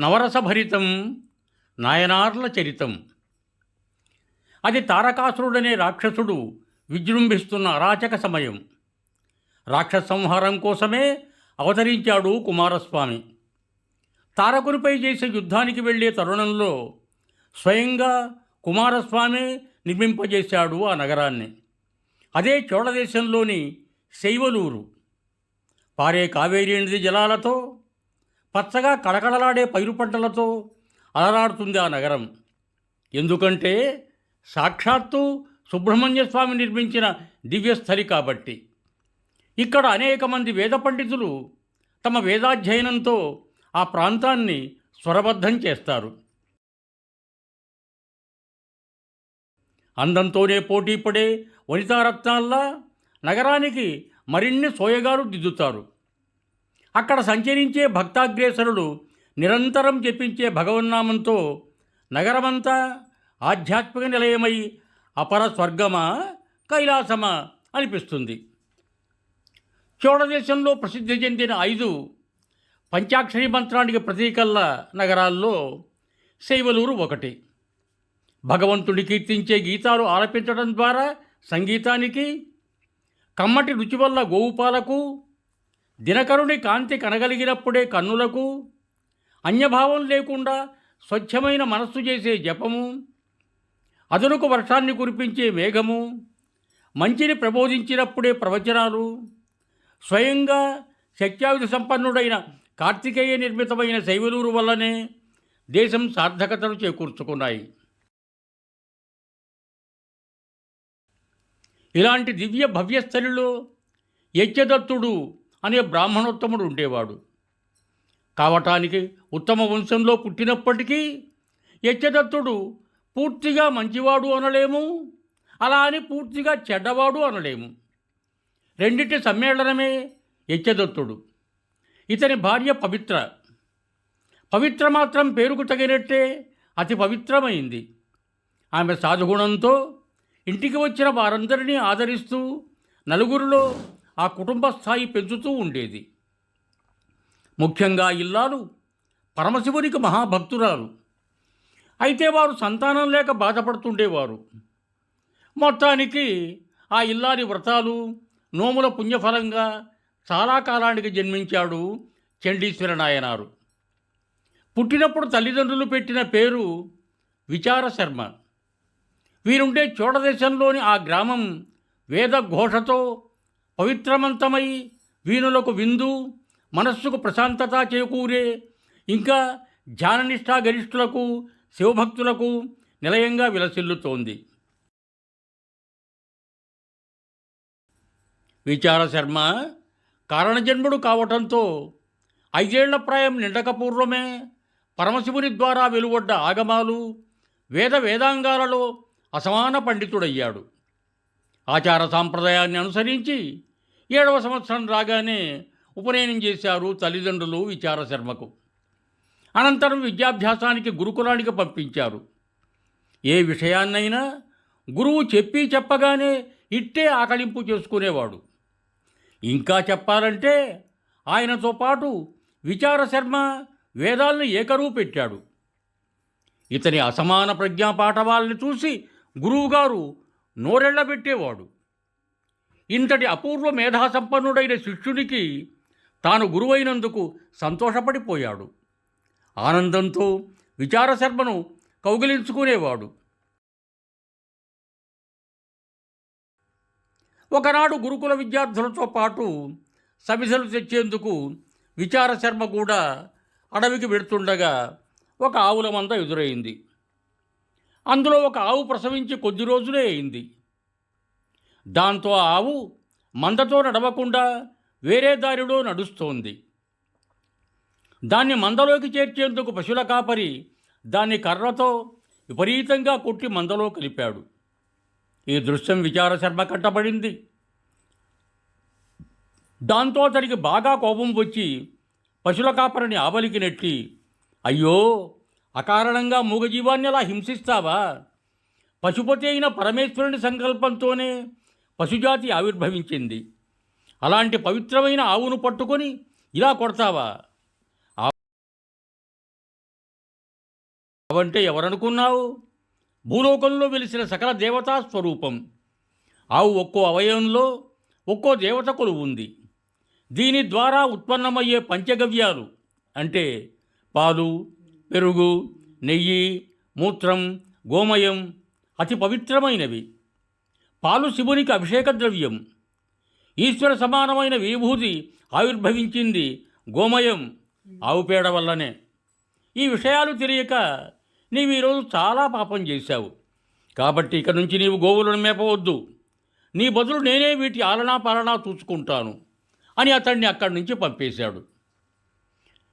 నవరసభరితం నాయనార్ల చరితం. అది తారకాసురుడనే రాక్షసుడు విజృంభిస్తున్న అరాచక సమయం. రాక్షస సంహారం కోసమే అవతరించాడు కుమారస్వామి. తారకునిపై చేసే యుద్ధానికి వెళ్ళే తరుణంలో స్వయంగా కుమారస్వామి నిర్మింపజేశాడు ఆ నగరాన్ని. అదే చోళదేశంలోని శైవలూరు. పారే కావేరీ నది జలాలతో పచ్చగా కళకళలాడే పైరు పంటలతో అలరాడుతుంది ఆ నగరం. ఎందుకంటే సాక్షాత్తు సుబ్రహ్మణ్య స్వామి నిర్మించిన దివ్యస్థలి కాబట్టి. ఇక్కడ అనేక మంది వేద పండితులు తమ వేదాధ్యయనంతో ఆ ప్రాంతాన్ని స్వరబద్ధం చేస్తారు. అందంతోనే పోటీ పడే వనితారత్నాల్లా నగరానికి మరిన్ని సోయగారు దిద్దుతారు. అక్కడ సంచరించే భక్తాగ్రేసరులు నిరంతరం జపించే భగవన్నామంతో నగరమంతా ఆధ్యాత్మిక నిలయమై అపర స్వర్గమా కైలాసమా అనిపిస్తుంది. చోళదేశంలో ప్రసిద్ధి చెందిన ఐదు పంచాక్షరి మంత్రానికి ప్రతీకల్ల నగరాల్లో శైవలూరు ఒకటి. భగవంతుడి కీర్తించే గీతాలు ఆలపించడం ద్వారా సంగీతానికి కమ్మటి రుచి వల్ల గోవుపాలకు దినకరుని కాంతి కనగలిగినప్పుడే కన్నులకు అన్యభావం లేకుండా స్వచ్ఛమైన మనస్సు చేసే జపము అదునుకు వర్షాన్ని కురిపించే మేఘము మంచిని ప్రబోధించినప్పుడే ప్రవచనాలు స్వయంగా శక్త్యాయుధ సంపన్నుడైన కార్తికేయ నిర్మితమైన శైవలూరు వల్లనే దేశం సార్థకతను చేకూర్చుకున్నాయి. ఇలాంటి దివ్య భవ్యస్థలిలో యజ్ఞదత్తుడు అనే బ్రాహ్మణోత్తముడు ఉండేవాడు. కావటానికి ఉత్తమ వంశంలో పుట్టినప్పటికీ యజ్ఞదత్తుడు పూర్తిగా మంచివాడు అనలేము అలా అని పూర్తిగా చెడ్డవాడు అనలేము. రెండిటి సమ్మేళనమే యజ్ఞదత్తుడు. ఇతని భార్య పవిత్ర. పవిత్ర మాత్రం పేరుకు తగినట్టే అతి పవిత్రమైంది. ఆమె సాధుగుణంతో ఇంటికి వచ్చిన వారందరినీ ఆదరిస్తూ నలుగురిలో ఆ కుటుంబ స్థాయి పెంచుతూ ఉండేది. ముఖ్యంగా ఇల్లాలు పరమశివునికి మహాభక్తురాలు. అయితే వారు సంతానం లేక బాధపడుతుండేవారు. మొత్తానికి ఆ ఇల్లారి వ్రతాలు నోముల పుణ్యఫలంగా చాలా కాలానికి జన్మించాడు చండీశ్వర నాయనారు. పుట్టినప్పుడు తల్లిదండ్రులు పెట్టిన పేరు విచార శర్మ. వీరుండే చోడదేశంలోని ఆ గ్రామం వేద ఘోషతో పవిత్రమంతమై వీణులకు విందు మనస్సుకు ప్రశాంతత చేకూరే. ఇంకా ధ్యాననిష్టా గరిష్ఠులకు శివభక్తులకు నిలయంగా విలసిల్లుతోంది. విచారశర్మ కారణజన్ముడు కావటంతో ఐదేళ్ళ ప్రాయం నిండకపూర్వమే పరమశివుని ద్వారా వెలువడ్డ ఆగమాలు వేద వేదాంగాలలో అసమాన పండితుడయ్యాడు. ఆచార సాంప్రదాయాన్ని అనుసరించి ఏడవ సంవత్సరం రాగానే ఉపనయనం చేశారు తల్లిదండ్రులు విచారశర్మకు. అనంతరం విద్యాభ్యాసానికి గురుకులానికి పంపించారు. ఏ విషయాన్నైనా గురువు చెప్పి చెప్పగానే ఇట్టే ఆకలింపు చేసుకునేవాడు. ఇంకా చెప్పాలంటే ఆయనతో పాటు విచారశర్మ వేదాలను ఏకరువు పెట్టాడు ఇతని అసమాన ప్రజ్ఞాపాఠవాల్ని చూసి గురువుగారు నోరెళ్ళబెట్టేవాడు ఇంతటి అపూర్వ మేధాసంపన్నుడైన శిష్యునికి తాను గురువైనందుకు సంతోషపడిపోయాడు. ఆనందంతో విచారశర్మను కౌగిలించుకునేవాడు. ఒకనాడు గురుకుల విద్యార్థులతో పాటు సమిసలు తెచ్చేందుకు విచారశర్మ కూడా అడవికి వెడుతుండగా ఒక ఆవుల మంద ఎదురైంది. అందులో ఒక ఆవు ప్రసవించి కొద్ది రోజులే అయింది. దాంతో ఆ ఆవు మందతో నడవకుండా వేరే దారిలో నడుస్తోంది. దాన్ని మందలోకి చేర్చేందుకు పశువుల కాపరి దాన్ని కర్రతో విపరీతంగా కొట్టి మందలో కలిపాడు. ఈ దృశ్యం విచారశర్మ కట్టబడింది దాంతో అతనికి బాగా కోపం వచ్చి పశుల కాపరిని ఆవలికి నెట్టి అయ్యో అకారణంగా మూగజీవాన్ని అలా హింసిస్తావా? పశుపతి అయిన పరమేశ్వరుని సంకల్పంతోనే పశుజాతి ఆవిర్భవించింది. అలాంటి పవిత్రమైన ఆవును పట్టుకొని ఇలా కొడతావా? అవంటే ఎవరనుకున్నావు? భూలోకంలో వెలిసిన సకల దేవతా స్వరూపం. ఆవు ఒక్కో అవయవంలో ఒక్కో దేవత కొలువు ఉంది దీని ద్వారా ఉత్పన్నమయ్యే పంచగవ్యాలు అంటే పాలు పెరుగు నెయ్యి మూత్రం గోమయం అతి పవిత్రమైనవి. పాలు శివునికి అభిషేక ద్రవ్యం. ఈశ్వర సమానమైన విభూతి ఆవిర్భవించింది గోమయం ఆవుపేడ వల్లనే. ఈ విషయాలు తెలియక నీవు ఈరోజు చాలా పాపం చేశావు. కాబట్టి ఇక నుంచి నీవు గోవులను మేపవద్దు. నీ బదులు నేనే వీటి ఆలనా పాలనా చూసుకుంటాను అని అతన్ని అక్కడి నుంచి పంపేశాడు.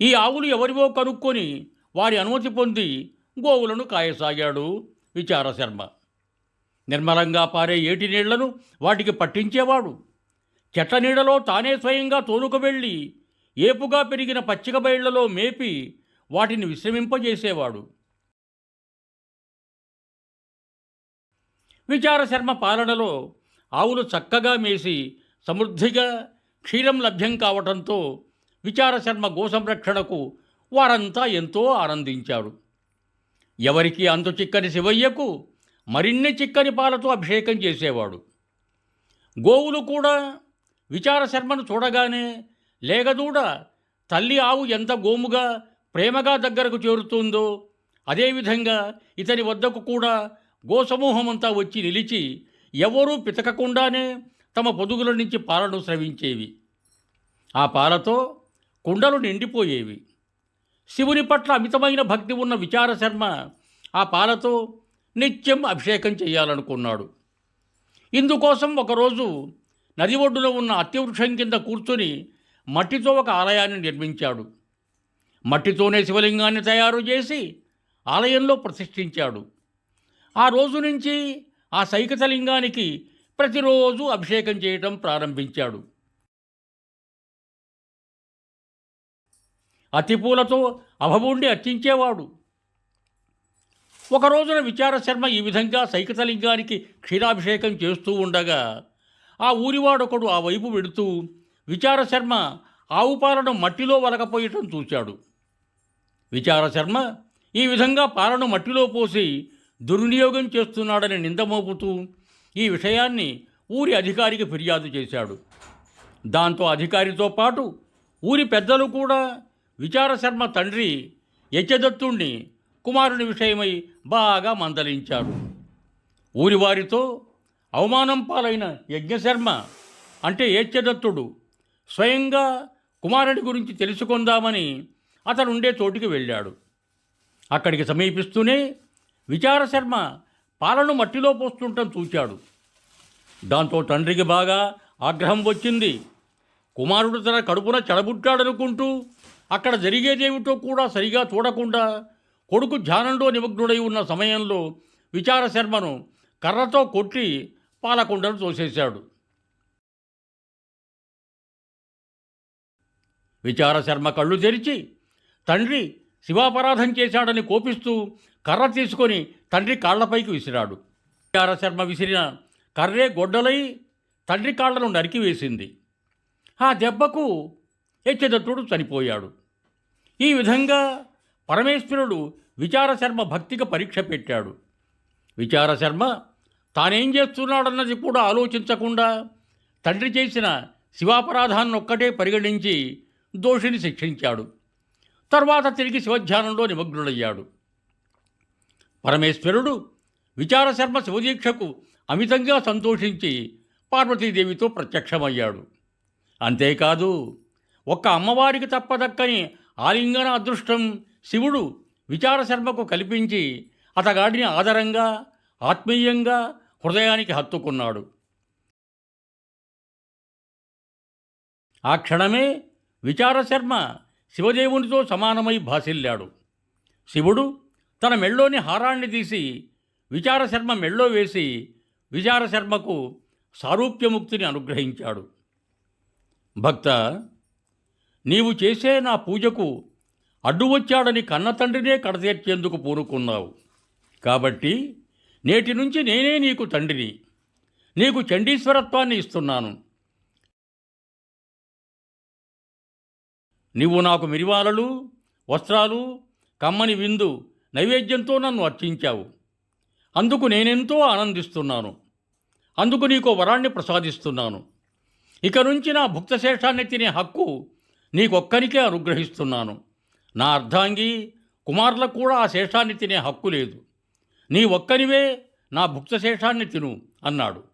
ఈ ఆవులు ఎవరివో కనుక్కొని వారి అనుమతి పొంది గోవులను కాయసాగాడు విచారశర్మ. నిర్మలంగా పారే ఏటి నీళ్ళను వాటికి పట్టించేవాడు. చెట్ల నీడలో తానే స్వయంగా తోలుకు వెళ్ళి ఏపుగా పెరిగిన పచ్చిక బయళ్ళలో మేపి వాటిని విశ్రమింపజేసేవాడు. విచారశర్మ పాలనలో ఆవులు చక్కగా మేసి సమృద్ధిగా క్షీరం లభ్యం కావటంతో విచారశర్మ గోసంరక్షణకు వారంతా ఎంతో ఆనందించారు ఎవరికి అంతు చిక్కని శివయ్యకు మరిన్ని చిక్కని పాలతో అభిషేకం చేసేవాడు. గోవులు కూడా విచారశర్మను చూడగానే లేగదూడ తల్లి ఆవు ఎంత గోముగా ప్రేమగా దగ్గరకు చేరుతుందో అదేవిధంగా ఇతని వద్దకు కూడా గోసమూహమంతా వచ్చి నిలిచి ఎవరూ పితకకుండానే తమ పొదుగుల నుంచి పాలను స్రవించేవి. ఆ పాలతో కుండలు నిండిపోయేవి. శివుని పట్ల అమితమైన భక్తి ఉన్న విచారశర్మ ఆ పాలతో నిత్యం అభిషేకం చేయాలనుకున్నాడు. ఇందుకోసం ఒకరోజు నది ఒడ్డున ఉన్న అత్యవృక్షం కింద కూర్చొని మట్టితో ఒక ఆలయాన్ని నిర్మించాడు. మట్టితోనే శివలింగాన్ని తయారు చేసి ఆలయంలో ప్రతిష్ఠించాడు. ఆ రోజు నుంచి ఆ సైకతలింగానికి ప్రతిరోజు అభిషేకం చేయటం ప్రారంభించాడు. అతిపూలతో అవబుండి అర్చించేవాడు. ఒక రోజున విచారశర్మ ఈ విధంగా సైకతలింగానికి క్షీరాభిషేకం చేస్తూ ఉండగా ఆ ఊరివాడొకడు ఆ వైపు వెడుతూ విచారశర్మ ఆవు పాలను మట్టిలో వలకపోయటం చూశాడు విచారశర్మ ఈ విధంగా పాలను మట్టిలో పోసి దుర్వినియోగం చేస్తున్నాడని నిందమోపుతూ ఈ విషయాన్ని ఊరి అధికారికి ఫిర్యాదు చేశాడు. దాంతో అధికారితో పాటు ఊరి పెద్దలు కూడా విచారశర్మ తండ్రి యజ్ఞదత్తుణ్ణి కుమారుని విషయమై బాగా మందలించారు ఊరి వారితో అవమానం పాలైన యజ్ఞశర్మ అంటే ఏచ్యదత్తుడు స్వయంగా కుమారుడి గురించి తెలుసుకుందామని అతను ఉండే చోటికి వెళ్ళాడు. అక్కడికి సమీపిస్తూనే విచారశర్మ పాలను మట్టిలో పోస్తుండటం చూచాడు. దాంతో తండ్రికి బాగా ఆగ్రహం వచ్చింది. కుమారుడు తన కడుపున చెడబుట్టాడనుకుంటూ అక్కడ జరిగేదేమిటో కూడా సరిగా చూడకుండా కొడుకు ధ్యానంలో నిమగ్నుడై ఉన్న సమయంలో విచారశర్మను కర్రతో కొట్టి పాలకుండను తోసేశాడు. విచారశర్మ కళ్ళు తెరిచి తండ్రి శివాపరాధం చేశాడని కోపిస్తూ కర్ర తీసుకొని తండ్రి కాళ్ళపైకి విసిరాడు విచారశర్మ విసిరిన కర్రే గొడ్డలై తండ్రి కాళ్ళను నరికివేసింది ఆ దెబ్బకు యచ్చదత్తుడు చనిపోయాడు. ఈ విధంగా పరమేశ్వరుడు విచారశర్మ భక్తికి పరీక్ష పెట్టాడు. విచారశర్మ తానేం చేస్తున్నాడన్నది కూడా ఆలోచించకుండా తండ్రి చేసిన శివాపరాధాన్ని ఒక్కటే పరిగణించి దోషిని శిక్షించాడు. తర్వాత తిరిగి శివధ్యానంలో నిమగ్నుడయ్యాడు. పరమేశ్వరుడు విచారశర్మ శివదీక్షకు అమితంగా సంతోషించి పార్వతీదేవితో ప్రత్యక్షమయ్యాడు. అంతేకాదు ఒక్క అమ్మవారికి తప్పదక్కని ఆలింగన అదృష్టం శివుడు విచారశర్మకు కల్పించి అతగాడిని ఆదరంగా ఆత్మీయంగా హృదయానికి హత్తుకున్నాడు. ఆ క్షణమే విచారశర్మ శివదేవునితో సమానమై భాసిల్లాడు. శివుడు తన మెళ్ళోని హారాన్ని తీసి విచారశర్మ మెళ్ళో వేసి విచారశర్మకు సారూప్యముక్తిని అనుగ్రహించాడు. భక్త నీవు చేసే నా పూజకు అడ్డు వచ్చాడని కన్న తండ్రినే కడతీర్చేందుకు పూనుకున్నావు. కాబట్టి నేటి నుంచి నేనే నీకు తండ్రిని. నీకు చండీశ్వరత్వాన్ని ఇస్తున్నాను. నీవు నాకు మిరివాలలు వస్త్రాలు కమ్మని విందు నైవేద్యంతో నన్ను అర్చించావు. అందుకు నేనెంతో ఆనందిస్తున్నాను. అందుకు నీకు వరాన్ని ప్రసాదిస్తున్నాను. ఇక నుంచి నా భుక్తశేషాన్ని తినే హక్కు నీకొక్కరికే అనుగ్రహిస్తున్నాను. నా అర్ధాంగి కుమారులకు కూడా ఆ శేషాన్ని తినే హక్కు లేదు. నీ ఒక్కనివే నా భుక్తశేషాన్ని తిను అన్నాడు.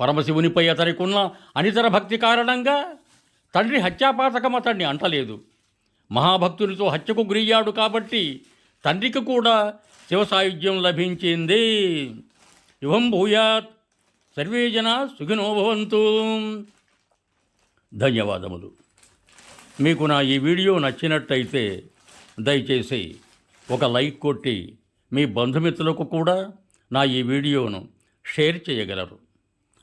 పరమశివునిపై అతనికున్న అనితర భక్తి కారణంగా తండ్రి హత్యాపాతకం అతన్ని అంటలేదు. మహాభక్తునితో హత్యకు గురయ్యాడు కాబట్టి తండ్రికి కూడా శివసాయుధ్యం లభించింది. యువం భూయాత్ సర్వే జన సుఖినోభవంతు ధన్యవాదములు. మీకు నా ఈ వీడియో నచ్చినట్టయితే దయచేసి ఒక లైక్ కొట్టి మీ బంధుమిత్రులకు కూడా నా ఈ వీడియోను షేర్ చేయగలరు.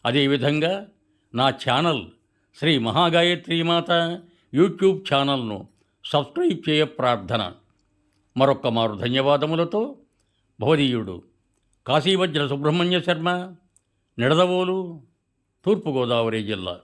అదేవిధంగా నా ఛానల్ శ్రీ మహాగాయత్రి మాత యూట్యూబ్ ఛానల్ను సబ్స్క్రైబ్ చేయ ప్రార్థన. మరొక్క మారు ధన్యవాదములతో భవదీయుడు కాశీవజ్ర సుబ్రహ్మణ్య శర్మ. నిడదవోలు తూర్పుగోదావరి జిల్లా